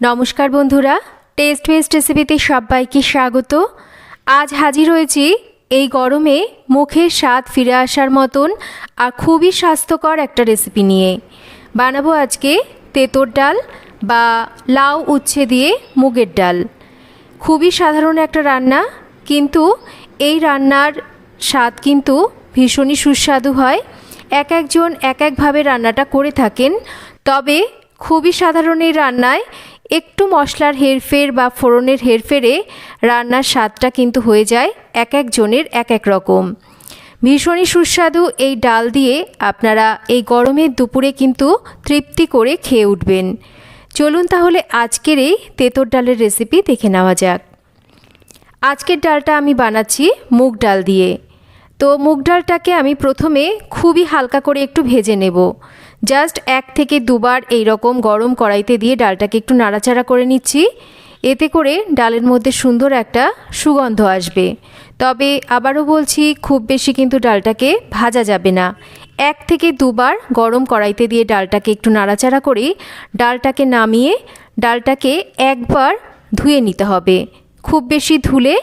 নমস্কার বন্ধুরা test best রেসিপিতে সবাইকে স্বাগত। আজ হাজির হয়েছি এই গরমে মুখের স্বাদ ফিরে আসার মতন আর খুবই স্বাস্থ্যকর একটা রেসিপি নিয়ে। বানাবো আজকে তেঁতোর ডাল বা লাউ উচ্ছে দিয়ে মুগের ডাল। খুবই সাধারণ একটা রান্না, কিন্তু এই রান্নার স্বাদ কিন্তু ভীষণই সুস্বাদু হয়। এক একজন এক একভাবে রান্নাটা করে থাকেন, তবে খুবই সাধারণ এই রান্নায় একটু মশলার হেরফের বা ফোড়নের হেরফেরে রান্নার স্বাদটা কিন্তু হয়ে যায় এক একজনের এক এক রকম। ভীষণই সুস্বাদু এই ডাল দিয়ে আপনারা এই গরমের দুপুরে কিন্তু তৃপ্তি করে খেয়ে উঠবেন। চলুন তাহলে আজকের এই তেঁতোর ডালের রেসিপি দেখে নেওয়া যাক। আজকের ডালটা আমি বানাচ্ছি মুগ ডাল দিয়ে। তো মুগ ডালটাকে আমি প্রথমে খুবই হালকা করে একটু ভেজে নেব। জাস্ট এক থেকে দুবার এই রকম গরম কড়াইতে দিয়ে ডালটাকে একটু নাড়াচাড়া করে নিচ্ছি। এতে করে ডালের মধ্যে সুন্দর একটা সুগন্ধ আসবে। তবে আবারও বলছি, খুব বেশি কিন্তু ডালটাকে ভাজা যাবে না। এক থেকে দুবার গরম কড়াইতে দিয়ে ডালটাকে একটু নাড়াচাড়া করে ডালটাকে নামিয়ে ডালটাকে একবার ধুয়ে নিতে হবে। খুব বেশি ধুলে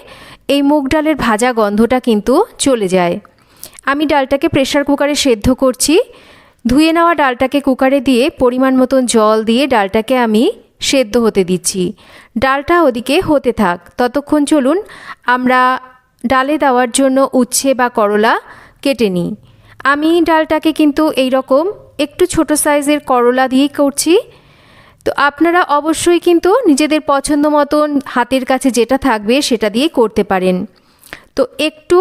এই মুগ ডালের ভাজা গন্ধটা কিন্তু চলে যায়। আমি ডালটাকে প্রেশার কুকারে সেদ্ধ করছি। ধুয়ে নেওয়া ডালটাকে কুকারে দিয়ে পরিমাণ মতন জল দিয়ে ডালটাকে আমি সেদ্ধ হতে দিচ্ছি। ডালটা ওদিকে হতে থাক। ততক্ষণ চলুন আমরা ডালে দেওয়ার জন্য উচ্ছে বা করলা কেটে নিই। আমি ডালটাকে কিন্তু এই রকম একটু ছোট সাইজের করলা দিয়েই করছি। তো আপনারা অবশ্যই কিন্তু নিজেদের পছন্দ মতন হাতের কাছে যেটা থাকবে সেটা দিয়ে করতে পারেন। তো একটু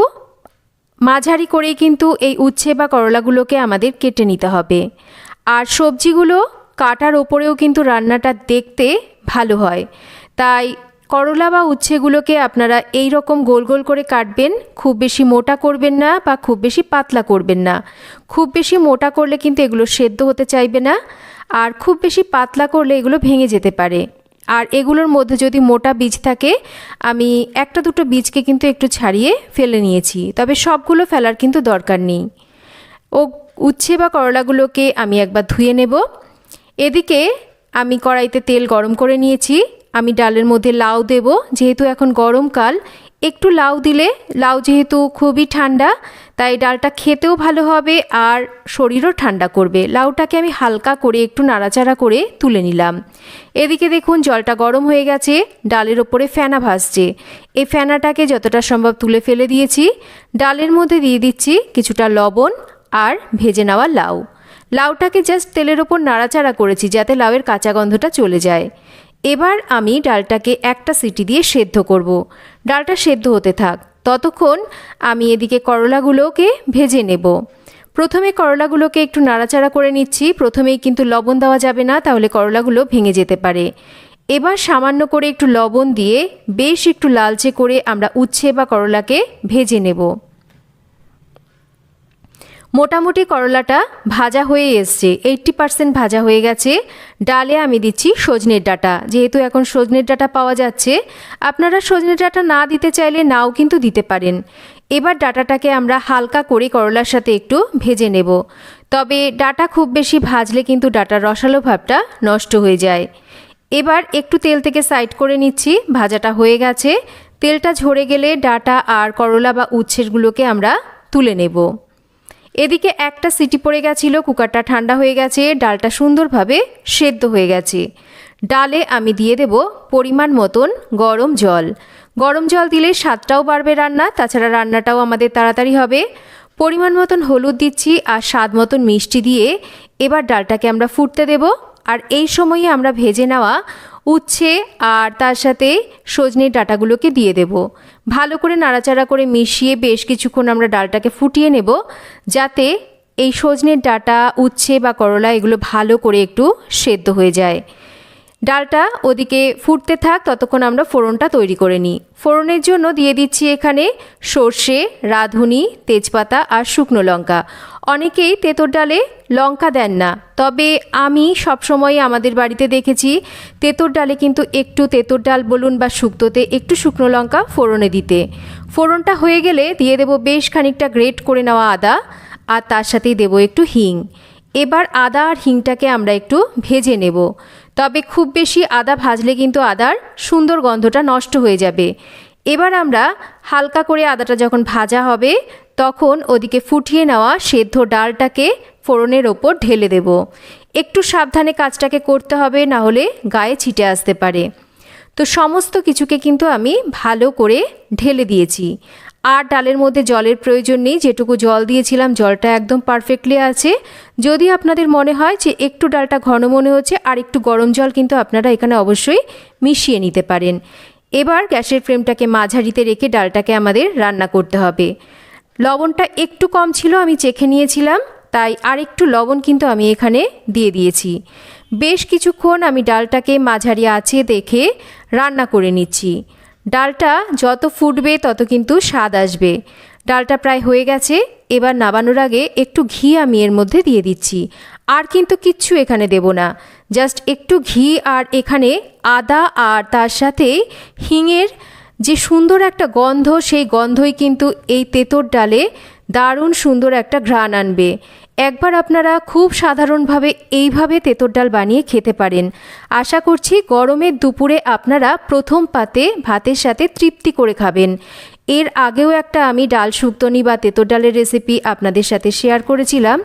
মাঝারি করেই কিন্তু এই উচ্ছে বা করলাগুলোকে আমাদের কেটে নিতে হবে। আর সবজিগুলো কাটার ওপরেও কিন্তু রান্নাটা দেখতে ভালো হয়। তাই করলা বা উচ্ছেগুলোকে আপনারা এই রকম গোল গোল করে কাটবেন, খুব বেশি মোটা করবেন না বা খুব বেশি পাতলা করবেন না। খুব বেশি মোটা করলে কিন্তু এগুলো সেদ্ধ হতে চাইবে না, আর খুব বেশি পাতলা করলে এগুলো ভেঙে যেতে পারে। আর এগুলোর মধ্যে যদি মোটা বীজ থাকে, আমি একটা দুটো বীজকে কিন্তু একটু ছাড়িয়ে ফেলে নিয়েছি। তবে সবগুলো ফেলার কিন্তু দরকার নেই। ও উচ্ছে বা করলাগুলোকে আমি একবার ধুয়ে নেব। এদিকে আমি কড়াইতে তেল গরম করে নিয়েছি। আমি ডালের মধ্যে লাউ দেব, যেহেতু এখন গরমকাল একটু লাউ দিলে, লাউ যেহেতু খুবই ঠান্ডা, তাই ডালটা খেতেও ভালো হবে আর শরীরও ঠান্ডা করবে। লাউটাকে আমি হালকা করে একটু নাড়াচাড়া করে তুলে নিলাম। এদিকে দেখুন জলটা গরম হয়ে গেছে, ডালের ওপরে ফেনা ভাসছে। এই ফেনাটাকে যতটা সম্ভব তুলে ফেলে দিয়েছি। ডালের মধ্যে দিয়ে দিচ্ছি কিছুটা লবণ আর ভেজে নেওয়া লাউ। লাউটাকে জাস্ট তেলের ওপর নাড়াচাড়া করেছি যাতে লাউয়ের কাঁচা গন্ধটা চলে যায়। এবার আমি ডালটাকে একটা সিটি দিয়ে সেদ্ধ করব। ডালটা সেদ্ধ হতে থাক। ততক্ষণ আমি এদিকে করলাগুলোকে ভেজে নেব। প্রথমে করলাগুলোকে একটু নাড়াচাড়া করে নিচ্ছি। প্রথমেই কিন্তু লবণ দেওয়া যাবে না, তাহলে করলাগুলো ভেঙে যেতে পারে। এবার সামান্য করে একটু লবণ দিয়ে বেশ একটু লালচে করে আমরা উচ্ছে বা করলাকে ভেজে নেব। মোটামুটি করলাটা ভাজা হয়ে এসছে। এইট্টি পারসেন্ট ভাজা হয়ে গেছে। ডালে আমি দিচ্ছি সজনের ডাটা। যেহেতু এখন সজনের ডাটা পাওয়া যাচ্ছে, আপনারা সজনের ডাটা না দিতে চাইলে নাও কিন্তু দিতে পারেন। এবার ডাটাটাকে আমরা হালকা করে করলার সাথে একটু ভেজে নেব। তবে ডাটা খুব বেশি ভাজলে কিন্তু ডাটার রসালো ভাবটা নষ্ট হয়ে যায়। এবার একটু তেল থেকে সাইড করে নিচ্ছি, ভাজাটা হয়ে গেছে। তেলটা ঝরে গেলে ডাটা আর করলা বা উচ্ছেরগুলোকে আমরা তুলে নেব। এদিকে একটা সিটি পড়ে গেছিল, কুকারটা ঠান্ডা হয়ে গেছে, ডালটা সুন্দরভাবে সেদ্ধ হয়ে গেছে। ডালে আমি দিয়ে দেব পরিমাণ মতন গরম জল। গরম জল দিলে স্বাদটাও বাড়বে রান্না, তাছাড়া রান্নাটাও আমাদের তাড়াতাড়ি হবে। পরিমাণ মতন হলুদ দিচ্ছি আর স্বাদ মতন মিষ্টি দিয়ে এবার ডালটাকে আমরা ফুটতে দেব। আর এই সময়ে আমরা ভেজে নেওয়া উচ্ছে আর তার সাথে সজনের ডাটাগুলোকে দিয়ে দেব। ভালো করে নাড়াচাড়া করে মিশিয়ে বেশ কিছুক্ষণ আমরা ডালটাকে ফুটিয়ে নেব যাতে এই সজনের ডাটা, উচ্ছে বা করলা এগুলো ভালো করে একটু সেদ্ধ হয়ে যায়। ডালটা ওদিকে ফুটতে থাক, ততক্ষণ আমরা ফোড়নটা তৈরি করে নিই। ফোড়নের জন্য দিয়ে দিচ্ছি এখানে সর্ষে, রাঁধুনি, তেজপাতা আর শুকনো লঙ্কা। অনেকেই তেঁতোর ডালে লঙ্কা দেন না, তবে আমি সবসময় আমাদের বাড়িতে দেখেছি তেঁতোর ডালে কিন্তু একটু তেঁতোর ডাল বলুন বা শুক্তোতে একটু শুকনো লঙ্কা ফোড়নে দিতে। ফোড়নটা হয়ে গেলে দিয়ে দেবো বেশ খানিকটা গ্রেট করে নেওয়া আদা আর তার সাথেই দেবো একটু হিং। এবার আদা আর হিংটাকে আমরা একটু ভেজে নেব। তবে খুব বেশি আদা ভাজলে কিন্তু আদার সুন্দর গন্ধটা নষ্ট হয়ে যাবে। এবার আমরা হালকা করে আদাটা যখন ভাজা হবে, তখন ওদিকে ফুটিয়ে নেওয়া সেদ্ধ ডালটাকে ফোড়নের ওপর ঢেলে দেব। একটু সাবধানে কাজটাকে করতে হবে, না হলে গায়ে ছিটে আসতে পারে। তো সমস্ত কিছুকে কিন্তু আমি ভালো করে ঢেলে দিয়েছি। আর ডালের মধ্যে জলের প্রয়োজন নেই, যেটুকু জল দিয়েছিলাম, জলটা একদম পারফেক্টলি আছে। যদি আপনাদের মনে হয় যে একটু ডালটা ঘন মনে হচ্ছে, আর একটু গরম জল কিন্তু আপনারা এখানে অবশ্যই মিশিয়ে নিতে পারেন। এবার গ্যাসের ফ্লেমটাকে মাঝারিতে রেখে ডালটাকে আমাদের রান্না করতে হবে। লবণটা একটু কম ছিল, আমি চেখে নিয়েছিলাম, তাই আর একটু লবণ কিন্তু আমি এখানে দিয়ে দিয়েছি। বেশ কিছুক্ষণ আমি ডালটাকে মাঝারি আছে দেখে রান্না করে নিচ্ছি। ডালটা যত ফুটবে তত কিন্তু স্বাদ আসবে। ডালটা প্রায় হয়ে গেছে, এবার নাবানোর আগে একটু ঘি আমি এর মধ্যে দিয়ে দিচ্ছি। আর কিন্তু কিচ্ছু এখানে দেব না। জাস্ট একটু ঘি আর এখানে আদা আর তার সাথে হিঙের যে সুন্দর একটা গন্ধ, সেই গন্ধই কিন্তু এই তেঁতোর ডালে দারুণ সুন্দর একটা ঘ্রাণ আনবে। একবার আপনারা খুব সাধারণভাবে এইভাবে তেঁতর ডাল বানিয়ে খেতে পারেন। আশা করছি গরমের দুপুরে আপনারা প্রথম পাতে ভাতের সাথে তৃপ্তি করে খাবেন। এর আগেও একটা আমি ডাল শুক্তনি বা তেঁতর ডালের রেসিপি আপনাদের সাথে শেয়ার করেছিলাম।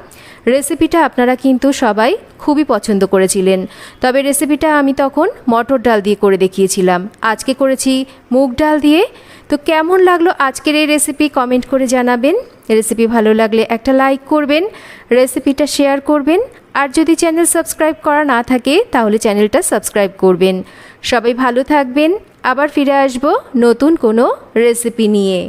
রেসিপিটা আপনারা কিন্তু সবাই খুবই পছন্দ করেছিলেন। তবে রেসিপিটা আমি তখন মটর ডাল দিয়ে করে দেখিয়েছিলাম। আজকে করেছি মুগ ডাল দিয়ে। তো কেমন লাগল আজকের এই রেসিপি কমেন্ট করে জানাবেন। রেসিপি ভালো লাগলে একটা লাইক করবেন, রেসিপিটা শেয়ার করবেন, আর যদি চ্যানেল সাবস্ক্রাইব করা না থাকে তাহলে চ্যানেলটা সাবস্ক্রাইব করবেন। সবাই ভালো থাকবেন, আবার ফিরে আসব নতুন কোনো রেসিপি নিয়ে।